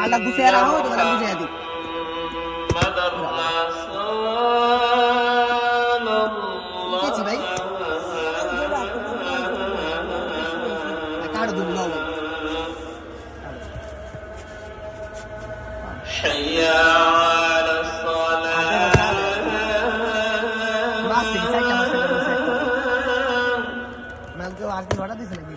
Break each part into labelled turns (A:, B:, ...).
A: মালটা গুছিয়ে রাখো তোমরা গুছিয়ে দিই। ভাই? কার্ড দুটো নাও অর্ডার নাকি?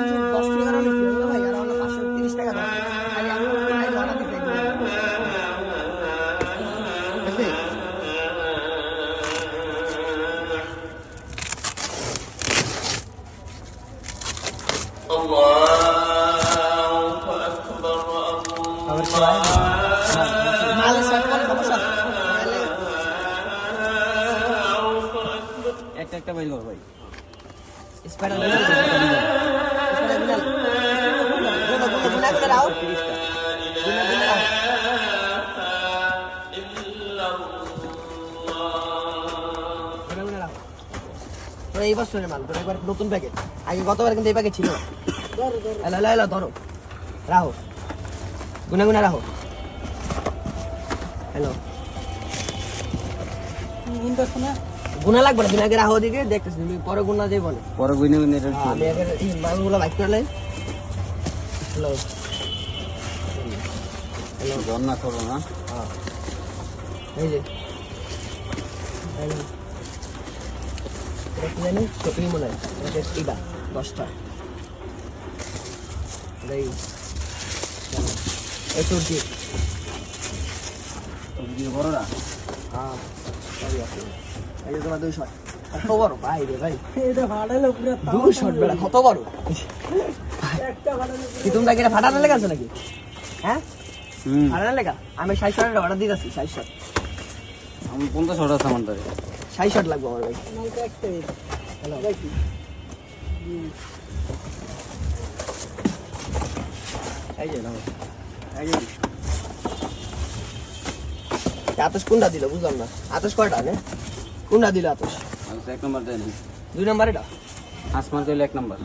B: একটা একটা বাইর কর ভাই
A: স্পাইডার এই বছরের মাল এবার নতুন প্যাকেট আগে গতবার কিন্তু এই প্যাকেট ছিল। এলো এলো এলো ধরো। রাহো। গুনা গুনা রাহো। হ্যালো গুনা লাগবে না তুমি আগে রাহো দিকে দেখতেছি তুমি পরে গুনা দিয়ে বলে।
B: পরে গুইনে গুইনে
A: আমি আগে এই মালগুলো বাইক করলে হ্যালো হ্যালো
B: জন্না করো না।
A: হ্যাঁ। এই যে। এই যে। এটা কি জানি শপিং মনে হয়। এটা দশটা। দিয়ে।
B: বড়রা?
A: হ্যাঁ এই যে তোমার দুই শট কত বড়? ভাই রে ভাই। দুই শট বেড়া। কত বড়? কি তোমরা কি এটা ফাটানো লেগে আছে নাকি? হ্যাঁ?
B: হুম।
A: ফাটানো লেগা? আমি অর্ডার দিতেছি ষাট শট
B: আমি পঞ্চাশ অর্ডার আছে আমার
A: ষাট শট লাগবে আমার ভাই। আতস কোনটা দিল বুঝলাম না। আতস কয়টা নে? কোনটা দিল আতস
B: এক নম্বর দেয়নি।
A: দুই নাম্বার এটা?
B: আসমান চলে এক নম্বর।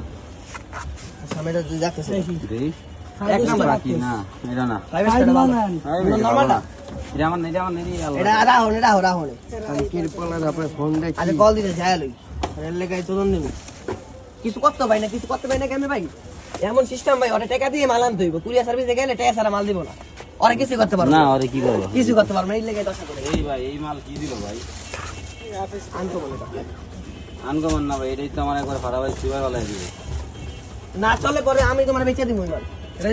A: আচ্ছা আমি এটা যাচ্তেছি এক নাম্বার
B: না এটা না।
A: ফাইভ স্টার ভালো নর্মালটা
B: এটা আমার নেই আমার নেই
A: এটা রাহো নে রাহো রাহো নে
C: আপনার ফোন দেখি।
A: আচ্ছা কল দিতে যাই লই। রেল লেগাই চলুন দিন কিছু করতে পাই না কিছু করতে পাই না কেমনে ভাই? এমন সিস্টেম ভাই ওটা টাকা দিয়ে মাল আনতে হইব। কুরিয়ার সার্ভিসে গেলে টাকা ছাড়া মাল দিব না। ওরা কিছু করতে পারব
B: না
A: না।
B: কি করব?
A: কিছু করতে পারব না এই লেগে দশা করে।
B: এই ভাই এই মাল কি দিল ভাই?
A: আনতো বলে
B: আনকমন না ভাই এটাই তো আমার একবার ফাটা ভাই সিবার গলায় দিবে।
A: না চলে পরে আমি তোমার বেচে দিব এবার।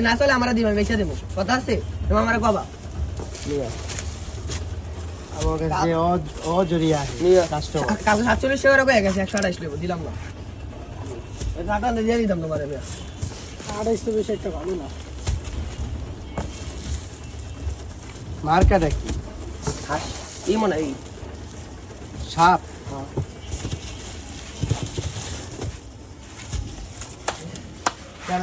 A: না চলে আমরা দিব বেচে দিব কথা আছে? তুমি আমার কবা।
C: আমাকে যে অজ- অজরিয়া কাস্টমার
A: কালকে সাতচল্লিশ টাকা হয়ে গেছে একশো আঠাশ নেব দিলাম না। টাকা দিয়ে দিতাম তোমার এবার
C: আড়াইশো বেশি একটা ভালো না। মার্কাটা কি
A: এই মনে এই।
C: সাপ।
A: কেন